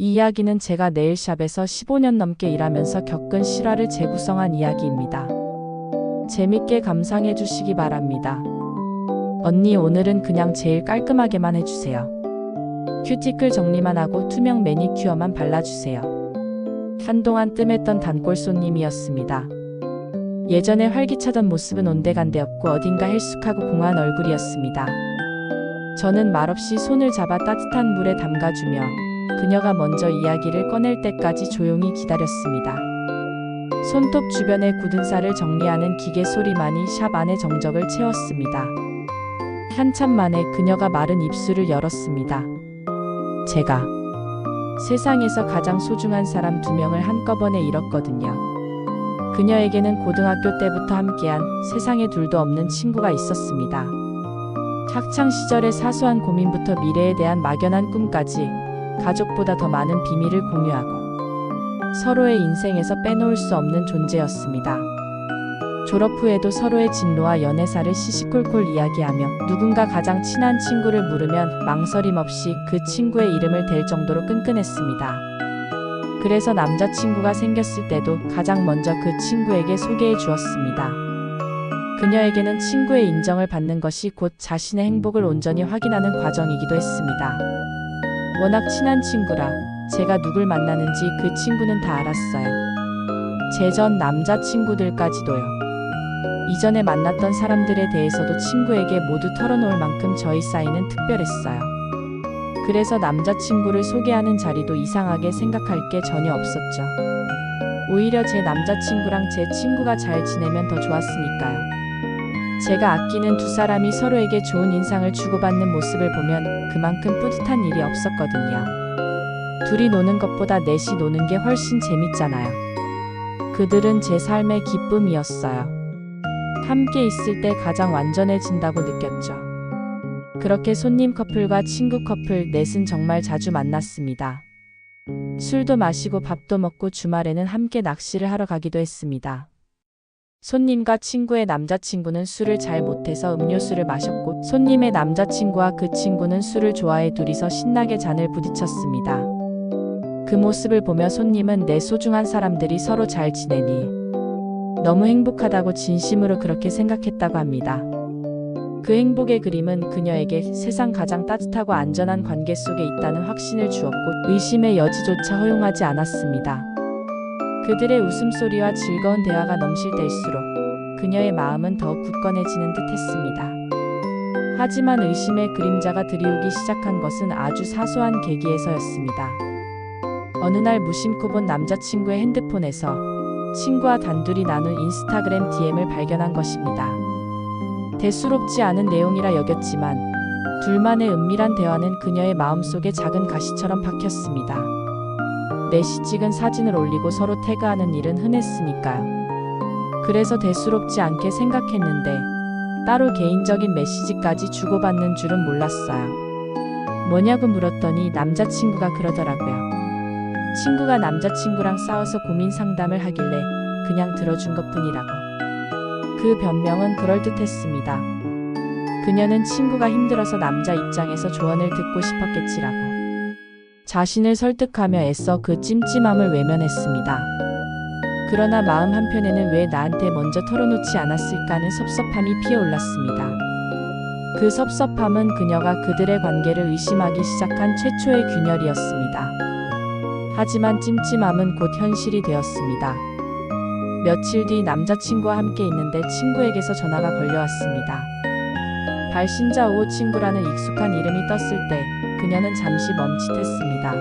이 이야기는 제가 네일샵에서 15년 넘게 일하면서 겪은 실화를 재구성한 이야기입니다. 재밌게 감상해 주시기 바랍니다. 언니 오늘은 그냥 제일 깔끔하게만 해주세요. 큐티클 정리만 하고 투명 매니큐어만 발라주세요. 한동안 뜸했던 단골 손님이었습니다. 예전에 활기차던 모습은 온데간데없고 어딘가 헬쑥하고 공한 얼굴이었습니다. 저는 말없이 손을 잡아 따뜻한 물에 담가주며 그녀가 먼저 이야기를 꺼낼 때까지 조용히 기다렸습니다. 손톱 주변의 굳은 살을 정리하는 기계 소리만이 샵 안의 정적을 채웠습니다. 한참 만에 그녀가 마른 입술을 열었습니다. 제가 세상에서 가장 소중한 사람 두 명을 한꺼번에 잃었거든요. 그녀에게는 고등학교 때부터 함께한 세상에 둘도 없는 친구가 있었습니다. 학창 시절의 사소한 고민부터 미래에 대한 막연한 꿈까지 가족보다 더 많은 비밀을 공유하고 서로의 인생에서 빼놓을 수 없는 존재였습니다. 졸업 후에도 서로의 진로와 연애사를 시시콜콜 이야기하며 누군가 가장 친한 친구를 물으면 망설임 없이 그 친구의 이름을 댈 정도로 끈끈했습니다. 그래서 남자친구가 생겼을 때도 가장 먼저 그 친구에게 소개해 주었습니다. 그녀에게는 친구의 인정을 받는 것이 곧 자신의 행복을 온전히 확인하는 과정이기도 했습니다. 워낙 친한 친구라 제가 누굴 만나는지 그 친구는 다 알았어요. 제 전 남자친구들까지도요. 이전에 만났던 사람들에 대해서도 친구에게 모두 털어놓을 만큼 저희 사이는 특별했어요. 그래서 남자친구를 소개하는 자리도 이상하게 생각할 게 전혀 없었죠. 오히려 제 남자친구랑 제 친구가 잘 지내면 더 좋았으니까요. 제가 아끼는 두 사람이 서로에게 좋은 인상을 주고받는 모습을 보면 그만큼 뿌듯한 일이 없었거든요. 둘이 노는 것보다 넷이 노는 게 훨씬 재밌잖아요. 그들은 제 삶의 기쁨이었어요. 함께 있을 때 가장 완전해진다고 느꼈죠. 그렇게 손님 커플과 친구 커플 넷은 정말 자주 만났습니다. 술도 마시고 밥도 먹고 주말에는 함께 낚시를 하러 가기도 했습니다. 손님과 친구의 남자친구는 술을 잘 못해서 음료수를 마셨고 손님의 남자친구와 그 친구는 술을 좋아해 둘이서 신나게 잔을 부딪혔습니다. 그 모습을 보며 손님은 내 소중한 사람들이 서로 잘 지내니 너무 행복하다고 진심으로 그렇게 생각했다고 합니다. 그 행복의 그림은 그녀에게 세상 가장 따뜻하고 안전한 관계 속에 있다는 확신을 주었고 의심의 여지조차 허용하지 않았습니다. 그들의 웃음소리와 즐거운 대화가 넘실 때일수록 그녀의 마음은 더욱 굳건해지는 듯 했습니다. 하지만 의심의 그림자가 드리우기 시작한 것은 아주 사소한 계기에서였습니다. 어느 날 무심코 본 남자친구의 핸드폰에서 친구와 단둘이 나눈 인스타그램 DM을 발견한 것입니다. 대수롭지 않은 내용이라 여겼지만 둘만의 은밀한 대화는 그녀의 마음속에 작은 가시처럼 박혔습니다. 넷이 찍은 사진을 올리고 서로 태그하는 일은 흔했으니까요. 그래서 대수롭지 않게 생각했는데 따로 개인적인 메시지까지 주고받는 줄은 몰랐어요. 뭐냐고 물었더니 남자친구가 그러더라고요. 친구가 남자친구랑 싸워서 고민 상담을 하길래 그냥 들어준 것 뿐이라고. 그 변명은 그럴듯했습니다. 그녀는 친구가 힘들어서 남자 입장에서 조언을 듣고 싶었겠지라고. 자신을 설득하며 애써 그 찜찜함을 외면했습니다. 그러나 마음 한편에는 왜 나한테 먼저 털어놓지 않았을까 하는 섭섭함이 피어올랐습니다. 그 섭섭함은 그녀가 그들의 관계를 의심하기 시작한 최초의 균열이었습니다. 하지만 찜찜함은 곧 현실이 되었습니다. 며칠 뒤 남자친구와 함께 있는데 친구에게서 전화가 걸려왔습니다. 발신자 5호 친구라는 익숙한 이름이 떴을 때 그녀는 잠시 멈칫했습니다.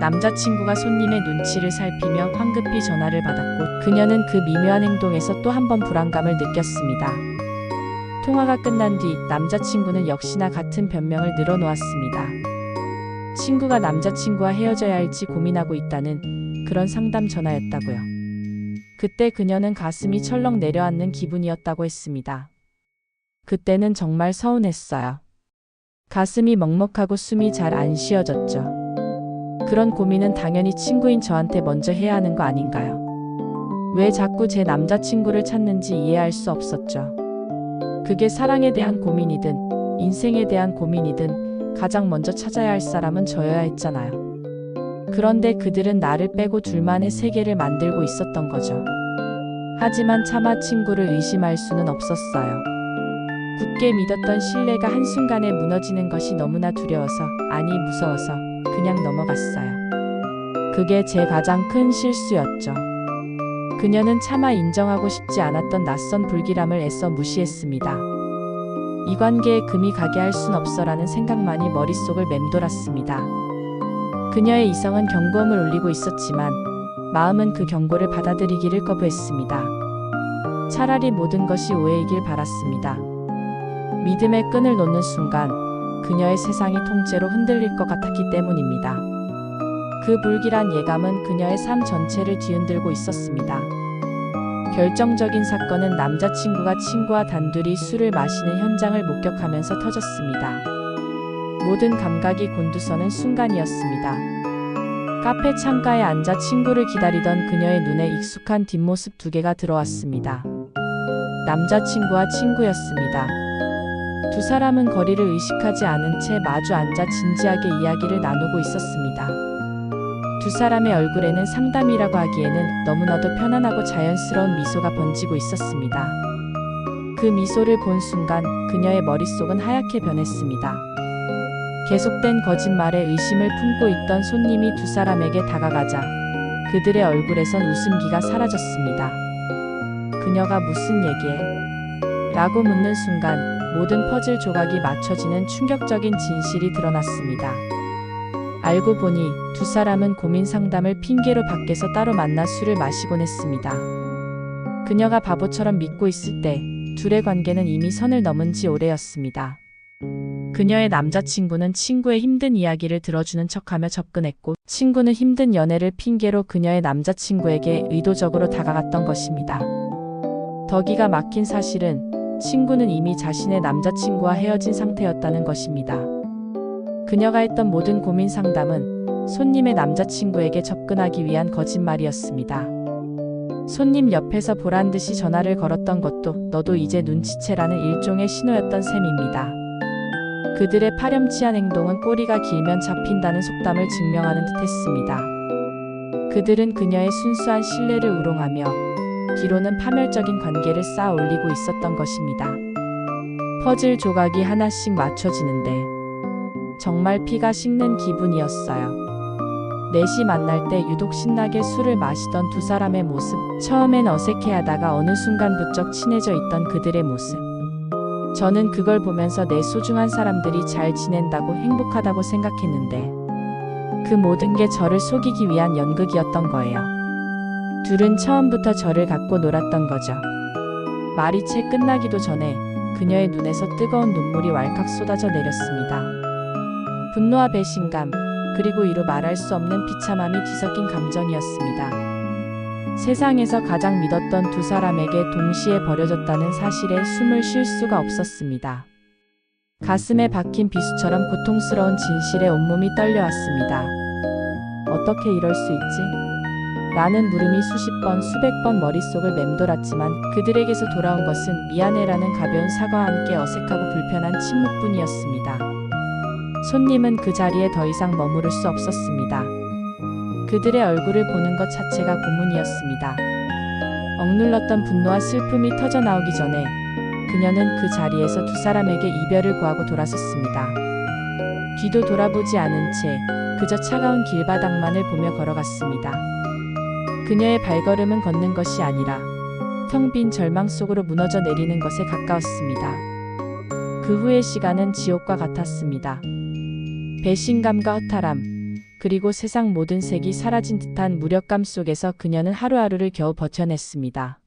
남자친구가 손님의 눈치를 살피며 황급히 전화를 받았고 그녀는 그 미묘한 행동에서 또 한 번 불안감을 느꼈습니다. 통화가 끝난 뒤 남자친구는 역시나 같은 변명을 늘어놓았습니다. 친구가 남자친구와 헤어져야 할지 고민하고 있다는 그런 상담 전화였다고요. 그때 그녀는 가슴이 철렁 내려앉는 기분이었다고 했습니다. 그때는 정말 서운했어요. 가슴이 먹먹하고 숨이 잘 안 쉬어졌죠. 그런 고민은 당연히 친구인 저한테 먼저 해야 하는 거 아닌가요? 왜 자꾸 제 남자친구를 찾는지 이해할 수 없었죠. 그게 사랑에 대한 고민이든 인생에 대한 고민이든 가장 먼저 찾아야 할 사람은 저여야 했잖아요. 그런데 그들은 나를 빼고 둘만의 세계를 만들고 있었던 거죠. 하지만 차마 친구를 의심할 수는 없었어요. 굳게 믿었던 신뢰가 한순간에 무너지는 것이 너무나 두려워서, 아니 무서워서 그냥 넘어갔어요. 그게 제 가장 큰 실수였죠. 그녀는 차마 인정하고 싶지 않았던 낯선 불길함을 애써 무시했습니다. 이 관계에 금이 가게 할 순 없어라는 생각만이 머릿속을 맴돌았습니다. 그녀의 이성은 경고음을 울리고 있었지만 마음은 그 경고를 받아들이기를 거부했습니다. 차라리 모든 것이 오해이길 바랐습니다. 믿음의 끈을 놓는 순간 그녀의 세상이 통째로 흔들릴 것 같았기 때문입니다. 그 불길한 예감은 그녀의 삶 전체를 뒤흔들고 있었습니다. 결정적인 사건은 남자친구가 친구와 단둘이 술을 마시는 현장을 목격하면서 터졌습니다. 모든 감각이 곤두서는 순간이었습니다. 카페 창가에 앉아 친구를 기다리던 그녀의 눈에 익숙한 뒷모습 두 개가 들어왔습니다. 남자친구와 친구였습니다. 두 사람은 거리를 의식하지 않은 채 마주 앉아 진지하게 이야기를 나누고 있었습니다. 두 사람의 얼굴에는 상담이라고 하기에는 너무나도 편안하고 자연스러운 미소가 번지고 있었습니다. 그 미소를 본 순간 그녀의 머릿속은 하얗게 변했습니다. 계속된 거짓말에 의심을 품고 있던 손님이 두 사람에게 다가가자 그들의 얼굴에선 웃음기가 사라졌습니다. 그녀가 무슨 얘기해? 라고 묻는 순간 모든 퍼즐 조각이 맞춰지는 충격적인 진실이 드러났습니다. 알고 보니 두 사람은 고민 상담을 핑계로 밖에서 따로 만나 술을 마시곤 했습니다. 그녀가 바보처럼 믿고 있을 때 둘의 관계는 이미 선을 넘은 지 오래였습니다. 그녀의 남자친구는 친구의 힘든 이야기를 들어주는 척하며 접근했고 친구는 힘든 연애를 핑계로 그녀의 남자친구에게 의도적으로 다가갔던 것입니다. 더 기가 막힌 사실은 친구는 이미 자신의 남자친구와 헤어진 상태였다는 것입니다. 그녀가 했던 모든 고민 상담은 손님의 남자친구에게 접근하기 위한 거짓말이었습니다. 손님 옆에서 보란 듯이 전화를 걸었던 것도 너도 이제 눈치채라는 일종의 신호였던 셈입니다. 그들의 파렴치한 행동은 꼬리가 길면 잡힌다는 속담을 증명하는 듯 했습니다. 그들은 그녀의 순수한 신뢰를 우롱하며 뒤로는 파멸적인 관계를 쌓아 올리고 있었던 것입니다. 퍼즐 조각이 하나씩 맞춰지는데 정말 피가 식는 기분이었어요. 넷이 만날 때 유독 신나게 술을 마시던 두 사람의 모습, 처음엔 어색해하다가 어느 순간 부쩍 친해져 있던 그들의 모습. 저는 그걸 보면서 내 소중한 사람들이 잘 지낸다고 행복하다고 생각했는데, 그 모든 게 저를 속이기 위한 연극이었던 거예요. 둘은 처음부터 저를 갖고 놀았던 거죠. 말이 채 끝나기도 전에 그녀의 눈에서 뜨거운 눈물이 왈칵 쏟아져 내렸습니다. 분노와 배신감, 그리고 이루 말할 수 없는 비참함이 뒤섞인 감정이었습니다. 세상에서 가장 믿었던 두 사람에게 동시에 버려졌다는 사실에 숨을 쉴 수가 없었습니다. 가슴에 박힌 비수처럼 고통스러운 진실에 온몸이 떨려왔습니다. 어떻게 이럴 수 있지? 라는 물음이 수십 번, 수백 번 머릿속을 맴돌았지만 그들에게서 돌아온 것은 미안해라는 가벼운 사과와 함께 어색하고 불편한 침묵뿐이었습니다. 손님은 그 자리에 더 이상 머무를 수 없었습니다. 그들의 얼굴을 보는 것 자체가 고문이었습니다. 억눌렀던 분노와 슬픔이 터져 나오기 전에 그녀는 그 자리에서 두 사람에게 이별을 구하고 돌아섰습니다. 뒤도 돌아보지 않은 채 그저 차가운 길바닥만을 보며 걸어갔습니다. 그녀의 발걸음은 걷는 것이 아니라 텅 빈 절망 속으로 무너져 내리는 것에 가까웠습니다. 그 후의 시간은 지옥과 같았습니다. 배신감과 허탈함, 그리고 세상 모든 색이 사라진 듯한 무력감 속에서 그녀는 하루하루를 겨우 버텨냈습니다.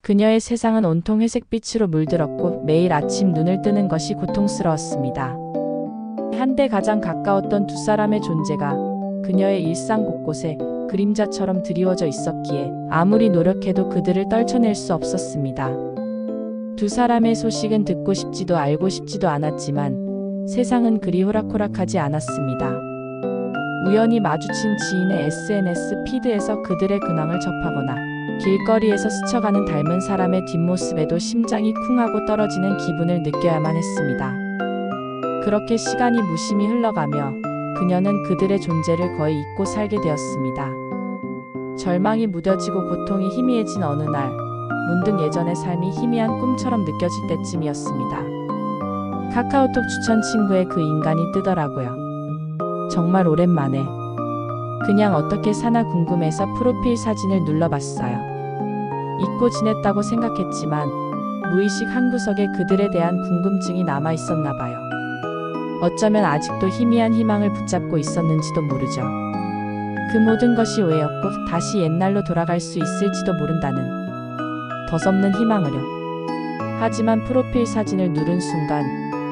그녀의 세상은 온통 회색빛으로 물들었고 매일 아침 눈을 뜨는 것이 고통스러웠습니다. 한때 가장 가까웠던 두 사람의 존재가 그녀의 일상 곳곳에 그림자처럼 드리워져 있었기에 아무리 노력해도 그들을 떨쳐낼 수 없었습니다. 두 사람의 소식은 듣고 싶지도 알고 싶지도 않았지만 세상은 그리 호락호락하지 않았습니다. 우연히 마주친 지인의 SNS 피드에서 그들의 근황을 접하거나 길거리에서 스쳐가는 닮은 사람의 뒷모습에도 심장이 쿵하고 떨어지는 기분을 느껴야만 했습니다. 그렇게 시간이 무심히 흘러가며 그녀는 그들의 존재를 거의 잊고 살게 되었습니다. 절망이 무뎌지고 고통이 희미해진 어느 날, 문득 예전의 삶이 희미한 꿈처럼 느껴질 때쯤이었습니다. 카카오톡 추천 친구에 그 인간이 뜨더라고요. 정말 오랜만에. 그냥 어떻게 사나 궁금해서 프로필 사진을 눌러봤어요. 잊고 지냈다고 생각했지만 무의식 한 구석에 그들에 대한 궁금증이 남아 있었나 봐요. 어쩌면 아직도 희미한 희망을 붙잡고 있었는지도 모르죠. 그 모든 것이 왜였고 다시 옛날로 돌아갈 수 있을지도 모른다는 덧없는 희망을요. 하지만 프로필 사진을 누른 순간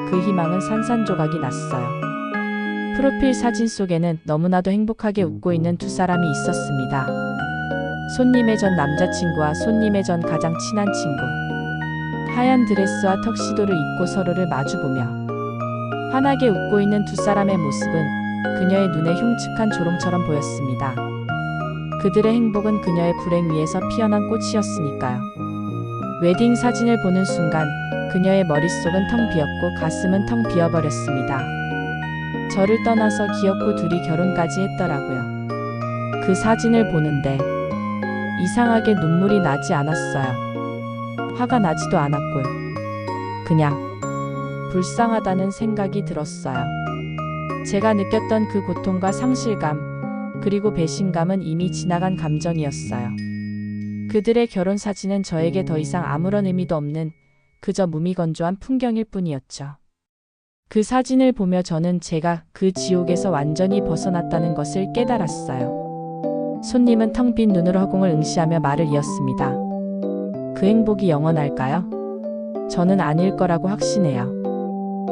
그 희망은 산산조각이 났어요. 프로필 사진 속에는 너무나도 행복하게 웃고 있는 두 사람이 있었습니다. 손님의 전 남자친구와 손님의 전 가장 친한 친구. 하얀 드레스와 턱시도를 입고 서로를 마주보며 환하게 웃고 있는 두 사람의 모습은 그녀의 눈에 흉측한 조롱처럼 보였습니다. 그들의 행복은 그녀의 불행 위에서 피어난 꽃이었으니까요. 웨딩 사진을 보는 순간 그녀의 머릿속은 텅 비었고 가슴은 텅 비어버렸습니다. 저를 떠나서 기어코 둘이 결혼까지 했더라고요. 그 사진을 보는데 이상하게 눈물이 나지 않았어요. 화가 나지도 않았고요. 그냥 불쌍하다는 생각이 들었어요. 제가 느꼈던 그 고통과 상실감, 그리고 배신감은 이미 지나간 감정이었어요. 그들의 결혼 사진은 저에게 더 이상 아무런 의미도 없는 그저 무미건조한 풍경일 뿐이었죠. 그 사진을 보며 저는 제가 그 지옥에서 완전히 벗어났다는 것을 깨달았어요. 손님은 텅 빈 눈으로 허공을 응시하며 말을 이었습니다. 그 행복이 영원할까요? 저는 아닐 거라고 확신해요.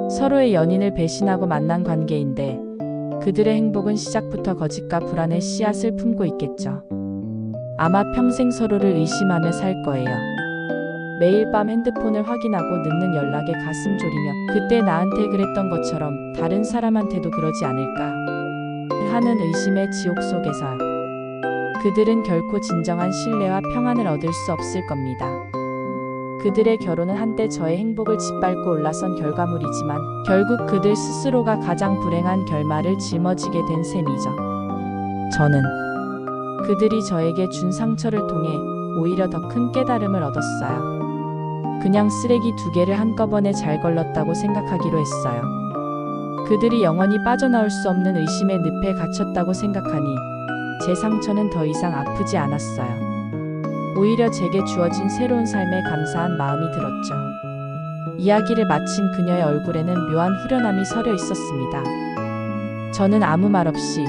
서로의 연인을 배신하고 만난 관계인데 그들의 행복은 시작부터 거짓과 불안의 씨앗을 품고 있겠죠. 아마 평생 서로를 의심하며 살 거예요. 매일 밤 핸드폰을 확인하고 늦는 연락에 가슴 졸이며 그때 나한테 그랬던 것처럼 다른 사람한테도 그러지 않을까 하는 의심의 지옥 속에서요. 그들은 결코 진정한 신뢰와 평안을 얻을 수 없을 겁니다. 그들의 결혼은 한때 저의 행복을 짓밟고 올라선 결과물이지만 결국 그들 스스로가 가장 불행한 결말을 짊어지게 된 셈이죠. 저는 그들이 저에게 준 상처를 통해 오히려 더 큰 깨달음을 얻었어요. 그냥 쓰레기 두 개를 한꺼번에 잘 걸렀다고 생각하기로 했어요. 그들이 영원히 빠져나올 수 없는 의심의 늪에 갇혔다고 생각하니 제 상처는 더 이상 아프지 않았어요. 오히려 제게 주어진 새로운 삶에 감사한 마음이 들었죠. 이야기를 마친 그녀의 얼굴에는 묘한 후련함이 서려 있었습니다. 저는 아무 말 없이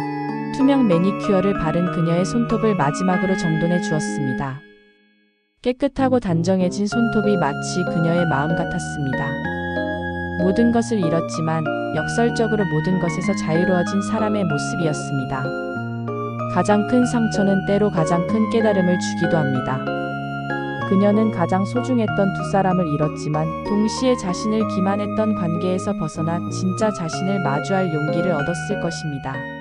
투명 매니큐어를 바른 그녀의 손톱을 마지막으로 정돈해 주었습니다. 깨끗하고 단정해진 손톱이 마치 그녀의 마음 같았습니다. 모든 것을 잃었지만 역설적으로 모든 것에서 자유로워진 사람의 모습이었습니다. 가장 큰 상처는 때로 가장 큰 깨달음을 주기도 합니다. 그녀는 가장 소중했던 두 사람을 잃었지만 동시에 자신을 기만했던 관계에서 벗어나 진짜 자신을 마주할 용기를 얻었을 것입니다.